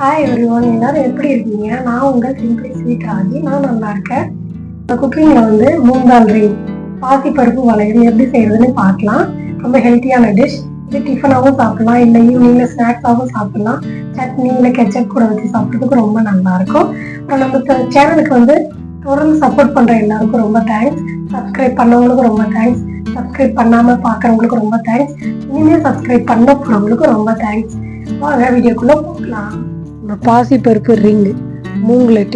Hi every one எல்லாரும் எப்படி இருக்கீங்க? நான் உங்கள் சிம்பிள் ஸ்வீட் ஆகி நான் நல்லா இருக்கேன். குக்கிங்கில் வந்து மூந்தால் ரிங் பாசிப்பருப்பு வளையல் எப்படி செய்யறதுன்னு பார்க்கலாம். ரொம்ப ஹெல்த்தியான டிஷ் இது டிஃபனாகவும் சாப்பிடலாம். இல்லை ஈவினிங்கில் ஸ்நாக்ஸாகவும் சாப்பிடலாம். சட்னி இல்லை கெச்சப் கூட வச்சு சாப்பிட்றதுக்கு ரொம்ப நல்லா இருக்கும். அப்புறம் நம்ம சேனலுக்கு வந்து தொடர்ந்து சப்போர்ட் பண்ணுற எல்லாருக்கும் ரொம்ப தேங்க்ஸ் சப்ஸ்கிரைப் பண்ணவங்களுக்கும் ரொம்ப தேங்க்ஸ் சப்ஸ்கிரைப் பண்ணாமல் பார்க்குறவங்களுக்கும் ரொம்ப தேங்க்ஸ் இனிமேல் சப்ஸ்கிரைப் பண்ண போகிறவங்களுக்கும் ரொம்ப தேங்க்ஸ் வாங்க வீடியோக்குள்ளே போகலாம். பாசி பருப்பு ரிங்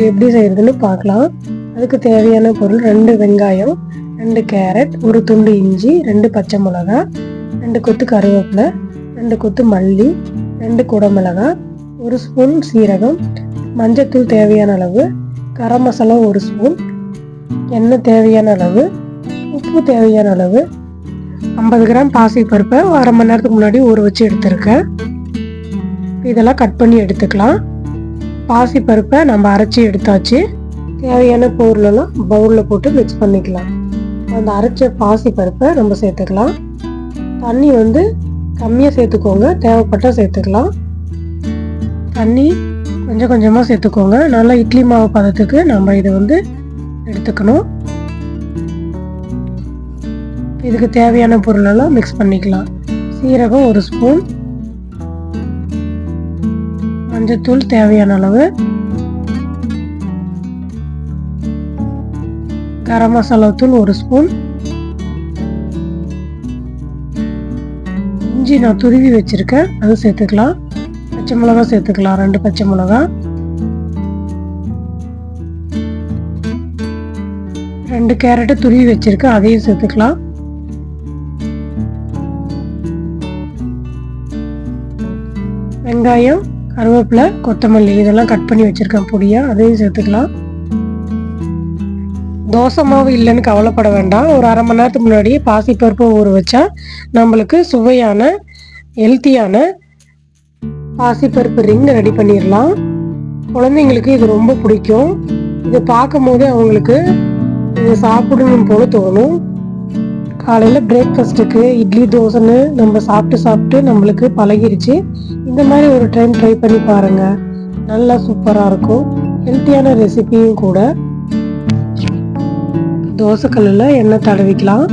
எப்படி செய்யறதுன்னு பார்க்கலாம். அதுக்கு தேவையான பொருள் ரெண்டு வெங்காயம் ரெண்டு கேரட் ஒரு துண்டு இஞ்சி ரெண்டு பச்சை மிளகா ரெண்டு கொத்து கருவேப்பிலை ரெண்டு கொத்து மல்லி ரெண்டு குடமிளகா ஒரு ஸ்பூன் சீரகம் மஞ்சத்தூள் தேவையான அளவு கரம் மசாலா ஒரு ஸ்பூன் எண்ணெய் தேவையான அளவு உப்பு தேவையான அளவு. ஐம்பது கிராம் பாசி பருப்பை அரை மணி நேரத்துக்கு முன்னாடி ஊற வச்சு எடுத்திருக்கேன். இதெல்லாம் கட் பண்ணி எடுத்துக்கலாம். பாசி பருப்பை நம்ம அரைச்சி எடுத்தாச்சு. தேவையான பொருளெல்லாம் பவுலில் போட்டு மிக்ஸ் பண்ணிக்கலாம். அந்த அரைச்ச பாசி பருப்பை நம்ம சேர்த்துக்கலாம். தண்ணி வந்து கம்மியாக சேர்த்துக்கோங்க தேவைப்பட்டால் சேர்த்துக்கலாம். தண்ணி கொஞ்சம் கொஞ்சமாக சேர்த்துக்கோங்க. நல்லா இட்லி மாவு பதத்துக்கு நம்ம இதை வந்து எடுத்துக்கணும். இதுக்கு தேவையான பொருளெல்லாம் மிக்ஸ் பண்ணிக்கலாம். சீரகம் ஒரு ஸ்பூன் மஞ்சத்தூள் தேவையான அளவு. கரம் மசாலா தூள் ஒரு ஸ்பூன். இஞ்சி நான் துருவி வச்சிருக்கேன். அது சேர்த்துக்கலாம். பச்சை மிளகா சேர்த்துக்கலாம். ரெண்டு பச்சை மிளகா. ரெண்டு கேரட்டு துருவி வச்சிருக்கேன். அதையும் சேர்த்துக்கலாம். வெங்காயம். கருவேப்பிலை கொத்தமல்லி இதெல்லாம் கட் பண்ணி வச்சுருக்கேன் பொடியாக அதையும் சேர்த்துக்கலாம். தோசை மாவு இல்லைன்னு கவலைப்பட வேண்டாம். ஒரு அரை மணி நேரத்துக்கு முன்னாடி பாசிப்பருப்பை ஊற வச்சா நம்மளுக்கு சுவையான ஹெல்த்தியான பாசிப்பருப்பு ரிங் ரெடி பண்ணிடலாம். குழந்தைங்களுக்கு இது ரொம்ப பிடிக்கும். இது பார்க்கும்போது அவங்களுக்கு இதை சாப்பிடணும் போல தோணும். காலையில் பிரேக்ஃபாஸ்ட்டுக்கு இட்லி தோசைன்னு நம்ம சாப்பிட்டு சாப்பிட்டு நம்மளுக்கு பழகிருச்சு. இந்த மாதிரி ஒரு டைம் ட்ரை பண்ணி பாருங்கள் நல்லா சூப்பராக இருக்கும். ஹெல்த்தியான ரெசிபியும் கூட. தோசைக்கல்லில் எண்ணெய் தடவிக்கலாம்.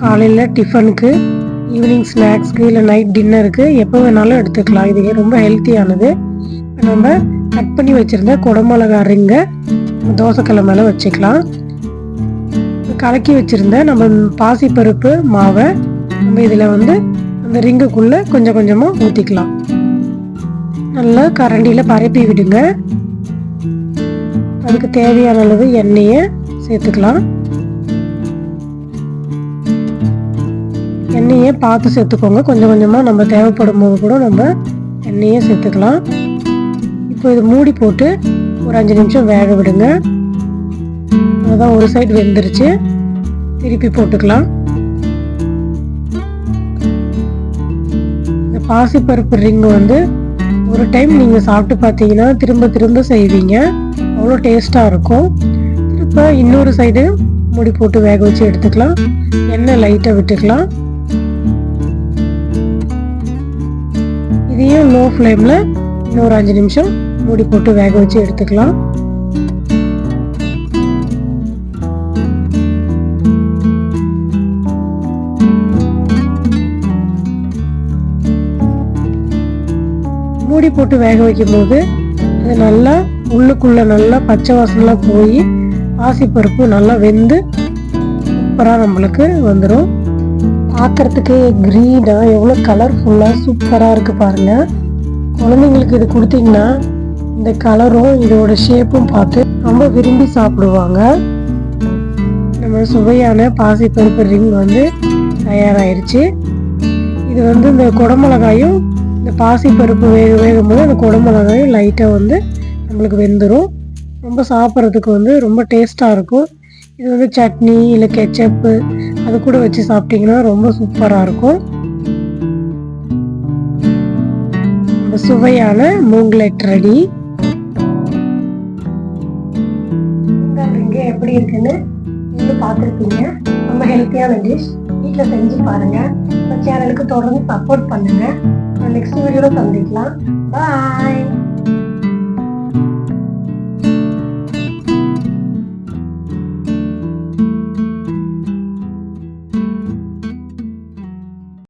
காலையில் டிஃபனுக்கு ஈவினிங் ஸ்நாக்ஸ்க்கு இல்லை நைட் டின்னருக்கு எப்போ வேணாலும் எடுத்துக்கலாம். இது ரொம்ப ஹெல்த்தியானது நம்ம கட் பண்ணி வச்சுருந்த குடமிளகா ரிங்கை தோசைக்கல்லை மேலே வச்சுக்கலாம். கலக்கி வச்சுருந்த நம்ம பாசிப்பருப்பு மாவை நம்ம இதில் வந்து அந்த ரிங்குக்குள்ளே கொஞ்சம் கொஞ்சமாக ஊற்றிக்கலாம் நல்லா கரண்டியில் பரப்பி விடுங்க. அதுக்கு தேவையான அளவு எண்ணெயை சேர்த்துக்கலாம். எண்ணெயை பார்த்து சேர்த்துக்கோங்க. கொஞ்சம் கொஞ்சமாக நம்ம தேவைப்படும் போது கூட நம்ம எண்ணெயை சேர்த்துக்கலாம். இப்போ இது மூடி போட்டு ஒரு அஞ்சு நிமிஷம் வேக விடுங்க. அவ்வளோதான் ஒரு சைடு வெந்துருச்சு. திருப்பி போட்டுக்கலாம். இந்த பாசிப்பருப்பு ரிங் வந்து ஒரு டைம் நீங்கள் சாப்பிட்டு பார்த்தீங்கன்னா திரும்ப திரும்ப செய்வீங்க. அவ்வளோ டேஸ்ட்டாக இருக்கும். திரும்ப இன்னொரு சைடு முடி போட்டு வேக வச்சு எடுத்துக்கலாம். எண்ணெய் லைட்டாக விட்டுக்கலாம். இதையும் லோ ஃப்ளேமில் இன்னொரு அஞ்சு நிமிஷம் மூடி போட்டு வேக வச்சு எடுத்துக்கலாம். மூடி போட்டு வேக வைக்கும் போது அது நல்லா உள்ளுக்குள்ள நல்லா பச்சை வாசனெலாம் போய் பாசிப்பருப்பு நல்லா வெந்து சூப்பராக நம்மளுக்கு வந்துடும் பார்க்குறதுக்கு க்ரீனாக எவ்வளோ கலர்ஃபுல்லாக சூப்பராக இருக்குது பாருங்கள் குழந்தைங்களுக்கு இது கொடுத்தீங்கன்னா இந்த கலரும் இதோட ஷேப்பும் பார்த்து ரொம்ப விரும்பி சாப்பிடுவாங்க. நம்ம சுவையான பாசிப்பருப்பு ரிங் வந்து தயாராகிருச்சு இது வந்து இந்த குடமிளகாயும் இந்த பாசிப்பருப்பு வேக வேகும் போது அந்த குடமிளகாயும் லைட்டாக வந்து நம்மளுக்கு வெந்துடும் ரொம்ப சாப்பிட்றதுக்கு வந்து ரொம்ப டேஸ்ட்டாக இருக்கும். இது வந்து சட்னி இல்லை கெச்சப்பு அது கூட வச்சு சாப்பிட்டிங்கன்னா ரொம்ப சூப்பராக இருக்கும். ரொம்ப சுவையான மூங்லெட் ரெடி. எப்படி இருக்குன்னு நீங்கள் பார்த்துருப்பீங்க. ரொம்ப ஹெல்த்தியான டிஷ் வீட்டில் செஞ்சு பாருங்க. நம்ம சேனலுக்கு தொடர்ந்து சப்போர்ட் பண்ணுங்க. நெக்ஸ்ட் வீடியோவில் சந்திக்கலாம். பாய்